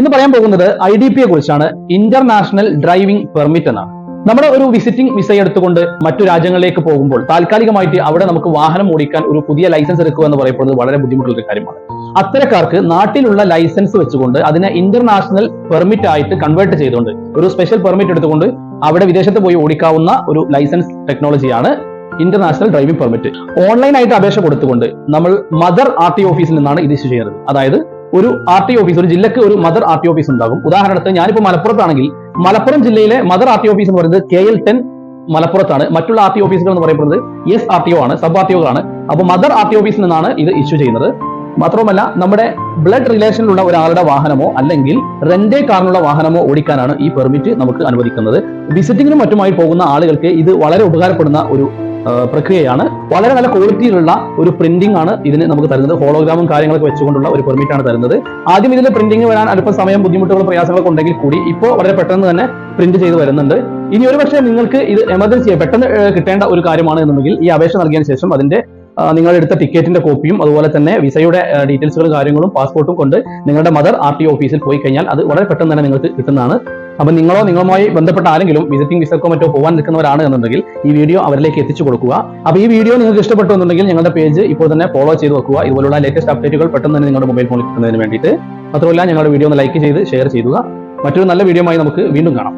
ഇന്ന് പറയാൻ പോകുന്നത് ഐ ഡി പിയെ കുറിച്ചാണ്. ഇന്റർനാഷണൽ ഡ്രൈവിംഗ് പെർമിറ്റ് എന്നാണ്. നമ്മുടെ ഒരു വിസിറ്റിംഗ് വിസ എടുത്തുകൊണ്ട് മറ്റു രാജ്യങ്ങളിലേക്ക് പോകുമ്പോൾ താൽക്കാലികമായിട്ട് അവിടെ നമുക്ക് വാഹനം ഓടിക്കാൻ ഒരു പുതിയ ലൈസൻസ് എടുക്കുക എന്ന് പറയപ്പെടുന്നത് വളരെ ബുദ്ധിമുട്ടുള്ള ഒരു കാര്യമാണ്. അത്തരക്കാർക്ക് നാട്ടിലുള്ള ലൈസൻസ് വെച്ചുകൊണ്ട് അതിനെ ഇന്റർനാഷണൽ പെർമിറ്റ് ആയിട്ട് കൺവേർട്ട് ചെയ്തുകൊണ്ട് ഒരു സ്പെഷ്യൽ പെർമിറ്റ് എടുത്തുകൊണ്ട് അവിടെ വിദേശത്ത് പോയി ഓടിക്കാവുന്ന ഒരു ലൈസൻസ് ടെക്നോളജിയാണ് ഇന്റർനാഷണൽ ഡ്രൈവിംഗ് പെർമിറ്റ് ഓൺലൈനായിട്ട് അപേക്ഷ കൊടുത്തുകൊണ്ട് നമ്മൾ മദർ ആർ ടി ഓഫീസിൽ നിന്നാണ് ഇത് ഇഷ്യൂ ചെയ്യുന്നത്. അതായത് ഒരു ആർ ടി ഓഫീസ് ഒരു ജില്ലക്ക് ഒരു മദർ ആർ ടി ഓഫീസ് ഉണ്ടാകും. ഉദാഹരണത്തിന് ഞാനിപ്പോൾ മലപ്പുറത്താണെങ്കിൽ മലപ്പുറം ജില്ലയിലെ മദർ ആർ ടി ഓഫീസ് എന്ന് പറയുന്നത് കെ എൽ ടെൻ മലപ്പുറത്താണ്. മറ്റുള്ള ആർ ടി ഓഫീസുകൾ എന്ന് പറയുന്നത് എസ് ആർ ടി ഒ ആണ് സബ് ആർ ടി ഒകളാണ് അപ്പോൾ മദർ ആർ ടി ഓഫീസിൽ നിന്നാണ് ഇത് ഇഷ്യൂ ചെയ്യുന്നത്. മാത്രവുമല്ല നമ്മുടെ ബ്ലഡ് റിലേഷനിലുള്ള ഒരാളുടെ വാഹനമോ അല്ലെങ്കിൽ റെന്റേ കാറിനുള്ള വാഹനമോ ഓടിക്കാനാണ് ഈ പെർമിറ്റ് നമുക്ക് അനുവദിക്കുന്നത്. വിസിറ്റിങ്ങിനും മറ്റുമായി പോകുന്ന ആളുകൾക്ക് ഇത് വളരെ ഉപകാരപ്പെടുന്ന ഒരു പ്രക്രിയയാണ്. വളരെ നല്ല ക്വാളിറ്റിയിലുള്ള ഒരു പ്രിന്റിംഗ് ആണ് ഇതിന് നമുക്ക് തരുന്നത്. ഹോളോഗ്രാമും കാര്യങ്ങളൊക്കെ വെച്ചുകൊണ്ടുള്ള ഒരു പെർമിറ്റ് ആണ് തരുന്നത്. ആദ്യം ഇതിന്റെ പ്രിന്റിംഗ് വരാൻ അല്പം സമയം ബുദ്ധിമുട്ടുകളും പ്രയാസങ്ങളൊക്കെ ഉണ്ടെങ്കിൽ കൂടി ഇപ്പോൾ വളരെ പെട്ടെന്ന് തന്നെ പ്രിന്റ് ചെയ്ത് വരുന്നുണ്ട്. ഇനി ഒരു പക്ഷേ നിങ്ങൾക്ക് ഇത് എമർജൻസി പെട്ടെന്ന് കിട്ടേണ്ട ഒരു കാര്യമാണ് എന്നുണ്ടെങ്കിൽ ഈ അപേക്ഷ നൽകിയതിനു ശേഷം അതിന്റെ നിങ്ങൾ എടുത്ത ടിക്കറ്റിന്റെ കോപ്പിയും അതുപോലെ തന്നെ വിസയുടെ ഡീറ്റെയിൽസുകളും കാര്യങ്ങളും പാസ്പോർട്ടും കൊണ്ട് നിങ്ങളുടെ മദർ ആർ ടി ഓഫീസിൽ പോയി കഴിഞ്ഞാൽ അത് വളരെ പെട്ടെന്ന് തന്നെ നിങ്ങൾക്ക് കിട്ടുന്നതാണ്. അപ്പം നിങ്ങളോ നിങ്ങളുമായി ബന്ധപ്പെട്ട ആരെങ്കിലും വിസിറ്റിംഗ് വിസക്കോ മറ്റോ പോകാൻ നിൽക്കുന്നവരാണ് എന്നുണ്ടെങ്കിൽ ഈ വീഡിയോ അവരിലേക്ക് എത്തിച്ചു കൊടുക്കുക. അപ്പോൾ ഈ വീഡിയോ നിങ്ങൾക്ക് ഇഷ്ടപ്പെട്ടു എന്നുണ്ടെങ്കിൽ ഞങ്ങളുടെ പേജ് ഇപ്പോൾ തന്നെ ഫോളോ ചെയ്ത് വെക്കുക. ഇതുപോലുള്ള ലേറ്റസ്റ്റ് അപ്ഡേറ്റുകൾ പെട്ടെന്ന് തന്നെ നിങ്ങളുടെ മൊബൈൽ ഫോണിൽ കിട്ടുന്നതിന് വേണ്ടിയിട്ട്. മാത്രമല്ല ഞങ്ങളുടെ വീഡിയോ ഒന്ന് ലൈക്ക് ചെയ്ത് ഷെയർ ചെയ്യുക. മറ്റൊരു നല്ല വീഡിയോ നമുക്ക് വീണ്ടും കാണാം.